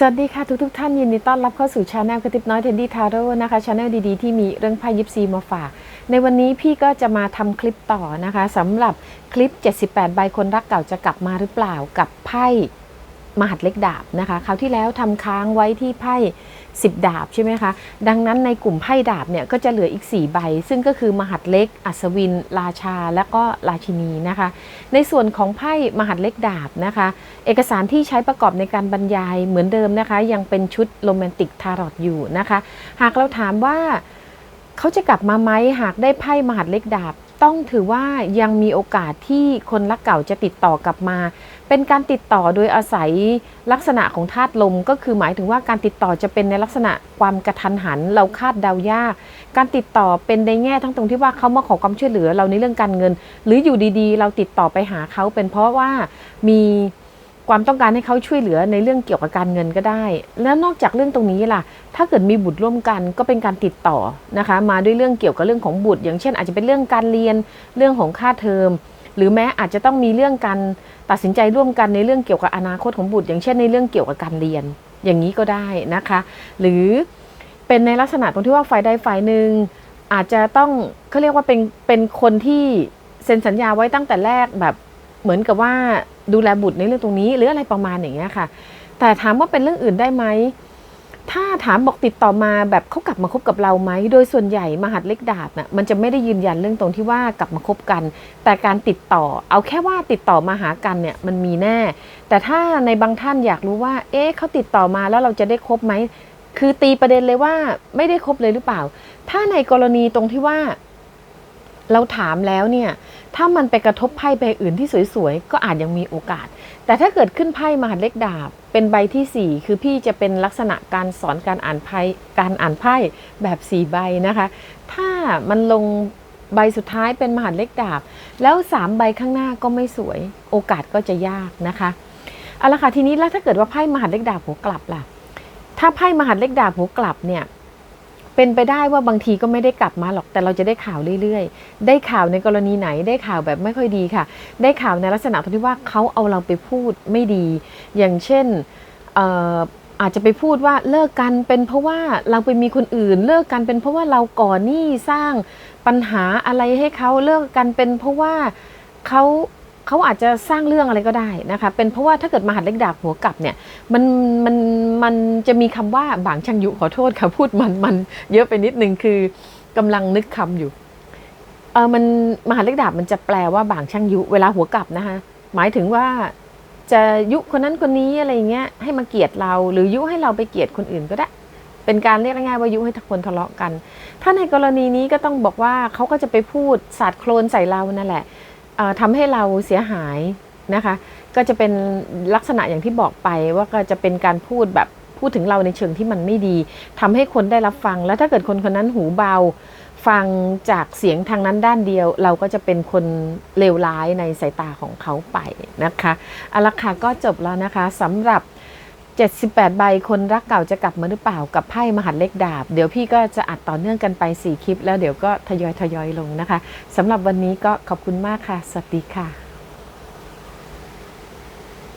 สวัสดีค่ะทุกทุกๆท่านยินดีต้อนรับเข้าสู่ชาแนลกระติบน้อยเทนดี้ทาโร่นะคะชาแนลดีๆ ที่มีเรื่องไพ่ยิปซีมาฝาก ในวันนี้พี่ก็จะมาทำคลิปต่อนะคะสำหรับคลิป 78 ใบคนรักเก่าจะกลับมาหรือเปล่ากับไพ่ มหัดเล็กดาบนะคะคราวที่แล้วทำค้างไว้ที่ไพ่10 ดาบใช่ไหมคะดังนั้นในกลุ่มไพ่ดาบเนี่ยก็จะเหลืออีก 4 ใบ ซึ่งก็คือมหัดเล็ก อัศวิน ราชา และก็ราชินีนะคะ ในส่วนของไพ่มหัดเล็กดาบนะคะ เอกสารที่ใช้ประกอบในการบรรยายเหมือนเดิมนะคะ ยังเป็นชุดโรแมนติกทารอตอยู่นะคะ หากเราถามว่าเขาจะกลับมาไหมหากได้ไพ่มหัดเล็กดาบ ต้องถือว่ายังมีโอกาสที่คนรักเก่าจะติดต่อกลับมา เป็นการติดต่อโดยอาศัยลักษณะของธาตุลม ก็คือหมายถึงว่าการติดต่อจะเป็นในลักษณะความกระทันหัน เราคาดเดายาก การติดต่อเป็นในแง่ทั้งตรงที่ว่าเขามาขอความช่วยเหลือเราในเรื่องการเงิน หรืออยู่ดีๆ เราติดต่อไปหาเขาเป็นเพราะว่ามี ความต้องการให้เขาช่วยเหลือในเรื่องเกี่ยวกับการเงินก็ได้ แล้วนอกจากเรื่องตรงนี้ล่ะ ถ้าเกิดมีบุตรร่วมกันก็เป็นการติดต่อนะคะ มาด้วยเรื่องเกี่ยวกับเรื่องของบุตร อย่างเช่น อาจจะเป็นเรื่องการเรียนเรื่องของค่าเทอม หรือแม้อาจจะต้องมีเรื่องการตัดสินใจร่วมกันในเรื่องเกี่ยวกับอนาคตของบุตร อย่างเช่น ในเรื่องเกี่ยวกับการเรียน อย่างนี้ก็ได้นะคะ หรือเป็นในลักษณะตรงที่ว่าฝ่ายใดฝ่ายหนึ่งอาจจะต้องเขาเรียกว่าเป็นเป็นคนที่เซ็นสัญญาไว้ตั้งแต่แรกแบบเหมือนกับว่า ดูแลบุตรในเรื่องตรงนี้หรืออะไรประมาณอย่างเงี้ยค่ะ แต่ถามว่าเป็นเรื่องอื่นได้ไหมถ้าถามบอกติดต่อมาแบบเขากลับมาคบกับเราไหมโดยส่วนใหญ่มหัดเล็กดาบน่ะมันจะไม่ได้ยืนยันเรื่องตรงที่ว่ากลับมาคบกัน แต่การติดต่อ เอาแค่ว่าติดต่อมาหากันเนี่ยมันมีแน่ แต่ถ้าในบางท่านอยากรู้ว่า เอ๊ะเขาติดต่อมาแล้วเราจะได้คบไหมคือตีประเด็นเลยว่าไม่ได้คบเลยหรือเปล่า ถ้าในกรณีตรงที่ว่า เราถามแล้วเนี่ยถ้ามันไปกระทบไพ่ใบอื่นที่สวยๆ ก็อาจยังมีโอกาส แต่ถ้าเกิดขึ้นไพ่มหาเล็กดาบ เป็นใบที่ 4 คือพี่จะเป็นลักษณะการสอนการอ่านไพ่การอ่านไพ่แบบ 4 ใบนะคะ ถ้ามันลงใบสุดท้ายเป็นมหาเล็กดาบ แล้ว 3 ใบข้างหน้าก็ไม่สวยโอกาสก็จะยากนะคะเอาละค่ะทีนี้แล้วถ้าเกิดว่าไพ่มหาเล็กดาบหัวกลับล่ะถ้าไพ่มหาเล็กดาบหัวกลับเนี่ย เป็นไปได้ว่าบางทีก็ไม่ได้กลับมาหรอกแต่เราจะได้ข่าวเรื่อยๆ ได้ข่าวในกรณีไหนได้ข่าวแบบไม่ค่อยดีค่ะ ได้ข่าวในลักษณะที่ว่าเขาเอาเราไปพูดไม่ดี อย่างเช่นอาจจะไปพูดว่าเลิกกันเป็นเพราะว่าเราไปมีคนอื่น เลิกกันเป็นเพราะว่าเราก่อหนี้สร้างปัญหาอะไรให้เขาเลิกกันเป็นเพราะว่าเขา เขาอาจจะสร้างเรื่องอะไรก็ได้นะคะ เป็นเพราะว่าถ้าเกิดมหัดเล็กดาบหัวกลับเนี่ยมันมันมันจะมีคำว่าบางช่างยุขอโทษค่ะพูดมันมันเยอะไปนิดนึงคือกำลังนึกคำอยู่เออมันมหาเล็กดาบมันจะแปลว่าบางช่างยุเวลาหัวกลับนะคะหมายถึงว่าจะยุคนนั้นคนนี้อะไรเงี้ยให้มาเกลียดเราหรือยุให้เราไปเกลียดคนอื่นก็ได้ เป็นการเรียกง่ายว่ายุให้ทกคนทะเลาะกัน ถ้าในกรณีนี้ก็ต้องบอกว่าเขาก็จะไปพูดสาดโคลนใส่เรานั่นแหละ ทำให้เราเสียหายนะคะ ก็จะเป็นลักษณะอย่างที่บอกไปว่าก็จะเป็นการพูดแบบพูดถึงเราในเชิงที่มันไม่ดีทำให้คนได้รับฟัง แล้วถ้าเกิดคนคนนั้นหูเบา ฟังจากเสียงทางนั้นด้านเดียว เราก็จะเป็นคนเลวร้ายในสายตาของเขาไปนะคะเอาละค่ะก็จบแล้วนะคะสำหรับ 78 ใบคนรักเก่าจะกลับมาหรือเปล่ากับไพ่มหัดเล็กดาบ เดี๋ยวพี่ก็จะอัดต่อเนื่องกันไป 4 คลิป แล้วเดี๋ยวก็ทยอยทยอยลงนะคะสำหรับวันนี้ก็ขอบคุณมากค่ะ สวัสดีค่ะ